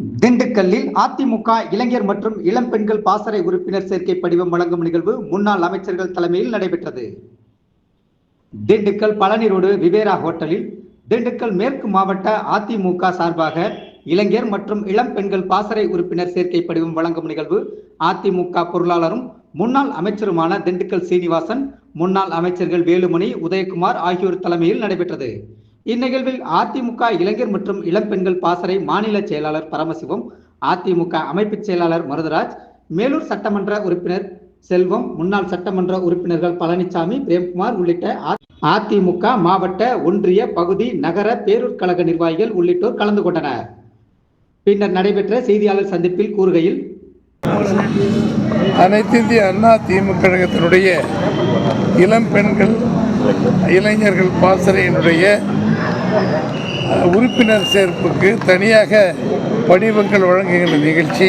திண்டுக்கல்லில் அதிமுக இளைஞர் மற்றும் இளம் பெண்கள் பாசறை உறுப்பினர் சேர்க்கை படிவம் வழங்கும் நிகழ்வு முன்னாள் அமைச்சர்கள் தலைமையில் நடைபெற்றது. திண்டுக்கல் பழனி ரோடு விவேரா ஹோட்டலில் திண்டுக்கல் மேற்கு மாவட்ட அதிமுக சார்பாக இளைஞர் மற்றும் இளம் பெண்கள் பாசறை உறுப்பினர் சேர்க்கை படிவம் வழங்கும் நிகழ்வு அதிமுக பொருளாளரும் முன்னாள் அமைச்சருமான திண்டுக்கல் சீனிவாசன் முன்னாள் அமைச்சர்கள் வேலுமணி உதயகுமார் ஆகியோர் தலைமையில் நடைபெற்றது. இந்நிகழ்வில் அதிமுக இளைஞர் மற்றும் இளம் பெண்கள் பாசறை மாநில செயலாளர் பரமசிவம் அதிமுக அமைப்பு செயலாளர் மருதராஜ் மேலூர் சட்டமன்ற உறுப்பினர் செல்வம் முன்னாள் சட்டமன்ற உறுப்பினர்கள் பழனிசாமி பிரேம்குமார் உள்ளிட்ட அதிமுக மாவட்ட ஒன்றிய பகுதி நகர பேரூர் கழக நிர்வாகிகள் உள்ளிட்டோர் கலந்து கொண்டனர். பின்னர் நடைபெற்ற செய்தியாளர் சந்திப்பில் கூறுகையில் அனைத்து இந்திய அண்ணா திமுக கழகத்தினுடைய இளம் பெண்கள் இளைஞர்கள் பாசறையினுடைய உறுப்பினர் சேர்ப்புக்கு தனியாக படிவங்கள் வழங்குகின்ற நிகழ்ச்சி.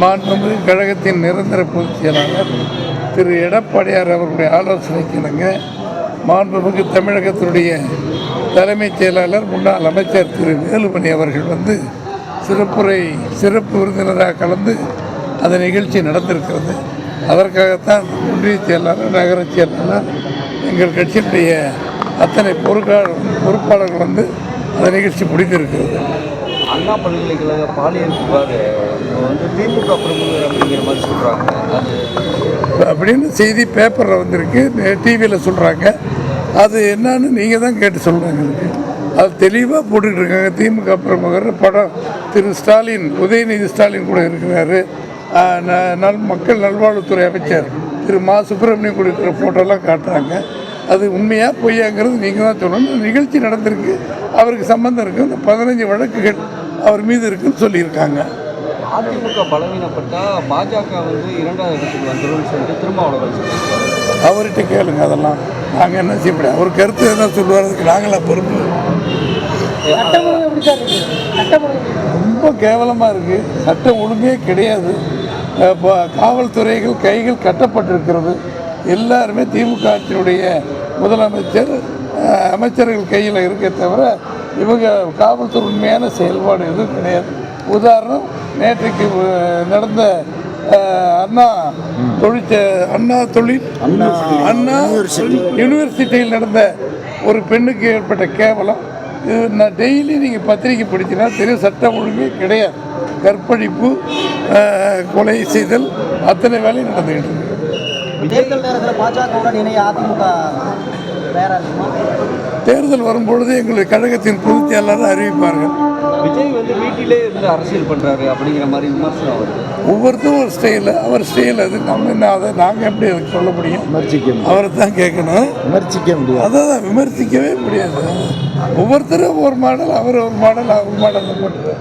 மாண்புமிகு கழகத்தின் நிரந்தர பொதுச் செயலாளர் திரு எடப்பாடியார் அவர்களுடைய ஆலோசனைக்கு இணங்க மாண்புமிகு தமிழகத்தினுடைய தலைமைச் செயலாளர் முன்னாள் அமைச்சர் திரு வேலுமணி அவர்கள் வந்து சிறப்புரை சிறப்பு விருந்தினராக கலந்து அந்த நிகழ்ச்சி நடந்திருக்கிறது அதற்காகத்தான் ஒன்றிய செயலாளர் நகர செயலாளர் எங்கள் கட்சியினுடைய அத்தனை பொறுக்கா பொறுப்பாளர்கள் வந்து அந்த நிகழ்ச்சி முடிந்திருக்கிறது. அண்ணா பல்கலைக்கழக பாலியல் புகார் வந்து திமுக பிரமுகர் அப்படிங்கிற மாதிரி சொல்கிறாங்க அது அப்படின்னு செய்தி பேப்பரில் வந்திருக்கு. டிவியில் சொல்கிறாங்க அது என்னன்னு நீங்கள் தான் கேட்டு சொல்கிறாங்க அது தெளிவாக போட்டுக்கிட்டு இருக்காங்க. திமுக பிரமுகர் படம் திரு ஸ்டாலின் உதயநிதி ஸ்டாலின் கூட இருக்கிறாரு. நல் மக்கள் நல்வாழ்வுத்துறை அமைச்சர் திரு மா. சுப்பிரமணியம் கூட இருக்கிற ஃபோட்டோலாம் காட்டுறாங்க. அது உண்மையாக பொய்யாங்கிறது நீங்கள் தான் சொல்லணும். நிகழ்ச்சி நடந்திருக்கு. அவருக்கு சம்மந்தம் இருக்குது இந்த பதினஞ்சு வழக்குகள் அவர் மீது இருக்குன்னு சொல்லியிருக்காங்க. அதிமுக பலவீனப்பட்டா பாஜக வந்து இரண்டாவது இடத்துக்கு வந்துடும் சொல்லிட்டு திருமாவளவன் சொல்லியிருக்காரு. அவர்கிட்ட கேளுங்க அதெல்லாம். நாங்கள் என்ன செய்ய முடியாது அவர் கருத்து என்ன சொல்லுவார்? அதுக்கு நாங்களா பொறுப்பு. ரொம்ப கேவலமாக இருக்குது சட்டம் ஒழுங்கே கிடையாது. இப்போ காவல்துறைகள் கைகள் கட்டப்பட்டிருக்கிறது. எல்லாருமே திமுக ஆட்சியினுடைய முதலமைச்சர் அமைச்சர்கள் கையில் இருக்கே தவிர இவங்க காவல்துறை உண்மையான செயல்பாடு எதுவும் கிடையாது. உதாரணம் நேற்றைக்கு நடந்த அண்ணா தொழிற்ச அண்ணா தொழில் அண்ணா யூனிவர்சிட்டியில் நடந்த ஒரு பெண்ணுக்கு ஏற்பட்ட கேவலம். இது நான் டெய்லி நீங்கள் பத்திரிக்கை படிச்சினா தெரியும் சட்டம் ஒழுங்கே கிடையாது. கற்பழிப்பு கொலை செய்தல் அத்தனை வேலையும் நடந்துகிட்டு இருக்கு. தேர்தல் நேரத்தில் பாஜகவுடன் இணைய அதிமுக தேர்தல் வரும்பொழுது எங்களுடைய கழகத்தின் பொதுச் செயலாளர் அறிவிப்பார்கள். விஜய் வந்து வீட்டிலே இருந்து அரசியல் பண்ணுறாரு அப்படிங்கிற மாதிரி விமர்சனம் வருது. ஒவ்வொருத்தரும் ஒரு ஸ்டைல் அவர் ஸ்டைல் அது. நம்ம என்ன அதை நாங்கள் எப்படி அதுக்கு சொல்ல முடியும்? விமர்சிக்க அவரை தான் கேட்கணும். விமர்சிக்க முடியாது. அதான் விமர்சிக்கவே முடியாது. ஒவ்வொருத்தரும் ஒரு மாடல் அவர் ஒரு மாடல் அவர் மாடல் போட்டு